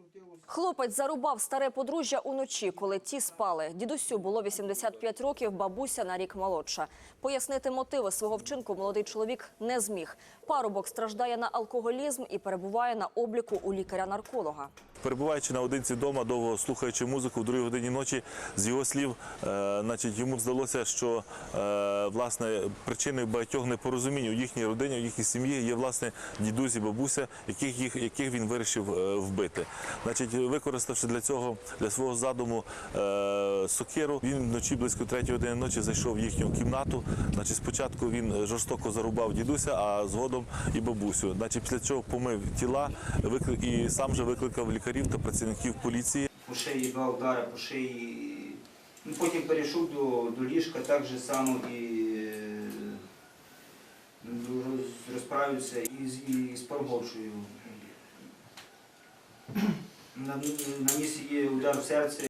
para teu Хлопець зарубав старе подружжя уночі, коли ті спали. Дідусю було 85 років, бабуся на рік молодша. Пояснити мотиви свого вчинку молодий чоловік не зміг. Парубок страждає на алкоголізм і перебуває на обліку у лікаря-нарколога. Перебуваючи наодинці вдома, довго слухаючи музику в другій годині ночі, з його слів, е, значить, йому здалося, що е, власне причиною багатьох непорозумінь у їхній родині, у їхній сім'ї є власне дідусь і бабуся, яких їх яких він вирішив е, вбити. Значить, використавши для цього для свого задуму е, сокиру, він вночі близько третьої години ночі зайшов в їхню кімнату. Значить, спочатку він жорстоко зарубав дідуся, а згодом і бабусю. Значить, після чого помив тіла, виклик і сам же викликав лікарів та працівників поліції. по шиї два удари по шиї. Ну, потім перейшов до, до ліжка так же само і е, розправився із, і з Паргоршою. na, na misji udaru serce.